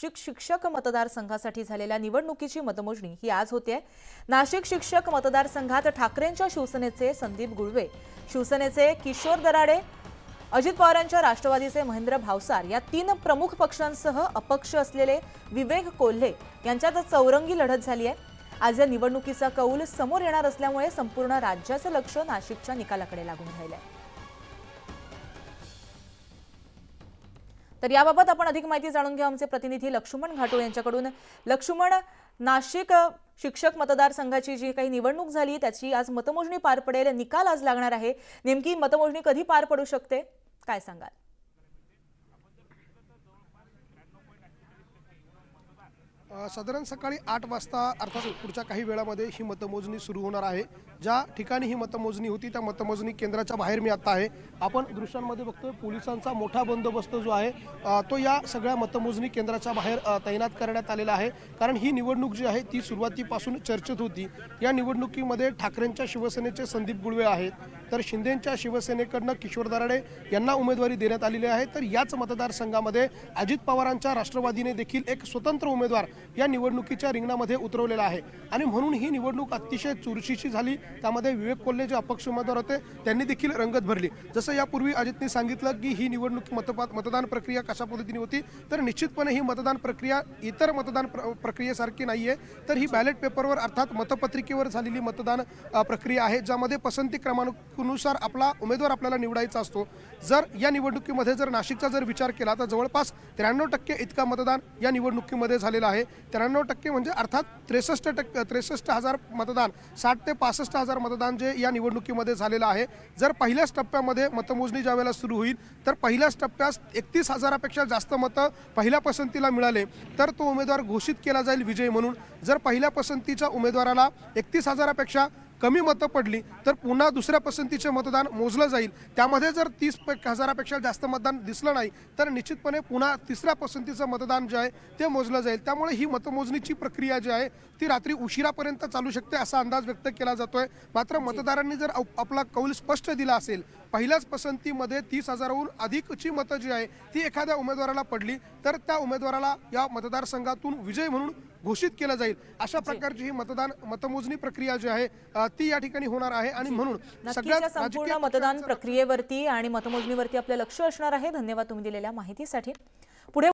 नाशिक शिक्षक मतदारसंघासाठी झालेल्या निवडणुकीची मतमोजणी ही आज होते. नाशिक शिक्षक मतदारसंघात ठाकरेंच्या शिवसेनेचे संदीप गुळवे शिवसेनेचे किशोर दराडे अजित पवारांच्या राष्ट्रवादीचे महेंद्र भावसार या तीन प्रमुख पक्षांसह अपक्ष असलेले विवेक कोल्हे यांच्यात चौरंगी लढत झाली आहे. आज या निवडणुकीचा कौल समोर येणार असल्यामुळे संपूर्ण राज्याचं लक्ष नाशिकच्या निकालाकडे लागून राहिलं आहे तर याबाबत आपण अधिक माहिती जाणून घेऊ. आमचे प्रतिनिधी लक्ष्मण घाटो यांच्याकडून. लक्ष्मण नाशिक शिक्षक मतदारसंघाची जी काही निवडणूक झाली त्याची आज मतमोजणी पार पडेल. निकाल आज लागणार आहे. नेमकी मतमोजणी कधी पार पडू शकते? काय सांगाल? साधारण सकाळी आठ वाजता अर्थात पुढच्या काही वेळामध्ये ही मतमोजणी सुरू होणार आहे. ज्या ठिकाणी ही मतमोजणी होती त्या मतमोजणी केंद्राच्या बाहेर मी आता आहे. आपण दृश्यांमध्ये बघतोय पोलिसांचा मोठा बंदोबस्त जो आहे तो या सगळ्या मतमोजणी केंद्राच्या बाहेर तैनात करण्यात आलेला आहे. कारण ही निवडणूक जी आहे ती सुरुवातीपासून चर्चेत होती. या निवडणुकीमध्ये ठाकरेंच्या शिवसेनेचे संदीप गुळवे आहेत. तर शिंदेच्या शिवसेनेकडनं किशोर दराडे यांना उमेदवारी देण्यात आलेली आहे. तर याच मतदारसंघामध्ये अजित पवारांच्या राष्ट्रवादीने देखील एक स्वतंत्र उमेदवार या निवडणुकीच्या रिंगणामध्ये उतरवलेला आहे. आणि म्हणून ही निवडणूक अतिशय चुरशीची झाली. त्यामध्ये विवेक कोल्हे जे अपक्ष उमेदवार होते त्यांनी देखील रंगत भरली. जसं यापूर्वी अजितने सांगितलं की ही निवडणूक मतपात मतदान प्रक्रिया कशा पद्धतीने होती तर निश्चितपणे ही मतदान प्रक्रिया इतर मतदान प्र- प्रक्रियेसारखी नाही आहे तर ही बॅलेट पेपरवर अर्थात मतपत्रिकेवर झालेली मतदान प्रक्रिया आहे ज्यामध्ये पसंती क्रमांकानुसार आपला उमेदवार आपल्याला निवडायचा असतो. जर या निवडणुकीमध्ये जर नाशिकचा जर विचार केला तर जवळपास त्र्याण्णव टक्के इतका मतदान या निवडणुकीमध्ये झालेलं आहे. त्र्याण्णव टक्के म्हणजे अर्थात त्रेसष्ट टक्के त्रेसष्ट हजार मतदान साठ ते पासष्ट हजार मतदान जे या निवडणुकीमध्ये झालेलं आहे. जर पहिल्याच टप्प्यामध्ये मतमोजणी ज्या वेळेला सुरू होईल तर पहिल्याच टप्प्यात एकतीस हजारापेक्षा जास्त मतं पहिल्या पसंतीला मिळाले तर तो उमेदवार घोषित केला जाईल विजयी म्हणून. जर पहिल्या पसंतीच्या उमेदवाराला एकतीस हजारापेक्षा कमी मतं पडली तर पुन्हा दुसऱ्या पसंतीचे मतदान मोजलं जाईल. त्यामध्ये जर तीस हजारापेक्षा जास्त मतदान दिसलं नाही तर निश्चितपणे पुन्हा तिसऱ्या पसंतीचं मतदान जे आहे ते मोजलं जाईल. त्यामुळे ही मतमोजणीची प्रक्रिया जी आहे ती रात्री उशिरापर्यंत चालू शकते असा अंदाज व्यक्त केला जातोय. मात्र मतदारांनी जर आपला कौल स्पष्ट दिला असेल पहिल्याच पसंतीमध्ये तीस हजाराहून अधिकची मतं जी आहे ती एखाद्या उमेदवाराला पडली तर त्या उमेदवाराला या मतदारसंघातून विजय म्हणून घोषित केलं जाईल. अशा प्रकारची ही मतदान मतमोजणी प्रक्रिया जी आहे ती या ठिकाणी होणार आहे आणि म्हणून संपूर्ण मतदान प्रक्रियेवरती आणि मतमोजणीवरती आपलं लक्ष असणार आहे. धन्यवाद तुम्ही दिलेल्या माहितीसाठी.